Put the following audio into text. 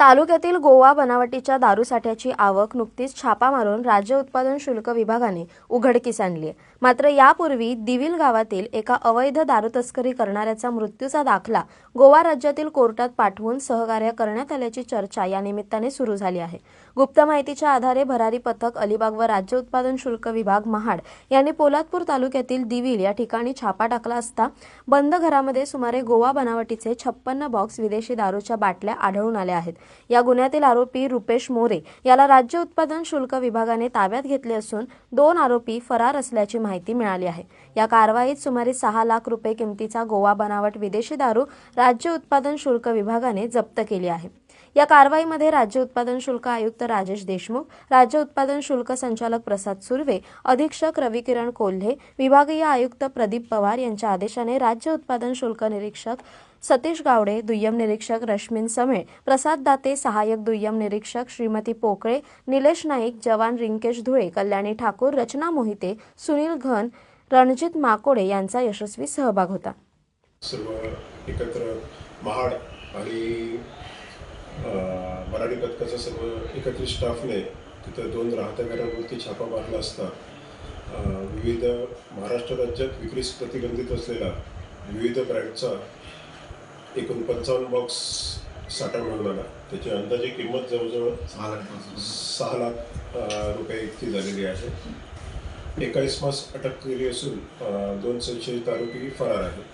तालुक्यातील गोवा बनावटीच्या दारूसाठ्याची आवक नुकतीच छापा मारून राज्य उत्पादन शुल्क विभागाने उघडकीस आणली आहे. मात्र यापूर्वी दिविल गावातील एका अवैध दारू तस्करी करणाऱ्याचा मृत्यूचा दाखला गोवा राज्यातील कोर्टात पाठवून सहकार्य करण्यात आल्याची चर्चा या निमित्ताने सुरू झाली आहे. गुप्त माहितीच्या आधारे भरारी पथक अलिबाग व राज्य उत्पादन शुल्क विभाग महाड यांनी पोलादपूर तालुक्यातील दिविल या ठिकाणी छापा टाकला असता बंद घरामध्ये सुमारे गोवा बनावटीचे छप्पन्न बॉक्स विदेशी दारूच्या बाटल्या आढळून आल्या आहेत. या गुन्ह्यातील आरोपी रुपेश मोरे याला राज्य उत्पादन शुल्क विभागाने ताब्यात घेतले असून दोन आरोपी फरार असल्याची माहिती मिळाली आहे. या कारवाईत सुमारे सहा लाख रुपये किमतीचा गोवा बनावट विदेशी दारू राज्य उत्पादन शुल्क विभागाने जप्त केली आहे. या कारवाईमध्ये राज्य उत्पादन शुल्क आयुक्त राजेश देशमुख राज्य उत्पादन शुल्क संचालक प्रसाद सुर्वे अधीक्षक रविकिरण कोल्हे विभागीय आयुक्त प्रदीप पवार यांच्या आदेशाने राज्य उत्पादन शुल्क निरीक्षक सतीश गावडे दुय्यम निरीक्षक रश्मीन समेळ प्रसाद दाते सहाय्यक दुय्यम निरीक्षक श्रीमती पोकळे निलेश नाईक जवान रिंकेश धुळे कल्याणी ठाकूर रचना मोहिते सुनील घन रणजित माकोडे यांचा यशस्वी सहभाग होता. सर्व एकत्र महाड आणि मराठी पथकाचा सर्व एकत्रित स्टाफने तिथं दोन राहत्या घरावरती छापा मारला असता विविध महाराष्ट्र राज्यात विक्रीस प्रतिबंधित असलेला विविध ब्रँडचा एकूण पंचावन्न बॉक्स साठा मिळून आला. त्याची अंदाजे किंमत जवळजवळ सहा लाख सहा लाख रुपये इतकी झालेली आहे. एका इसमास अटक केली असून दोन संशयित आरोपी फरार आहेत.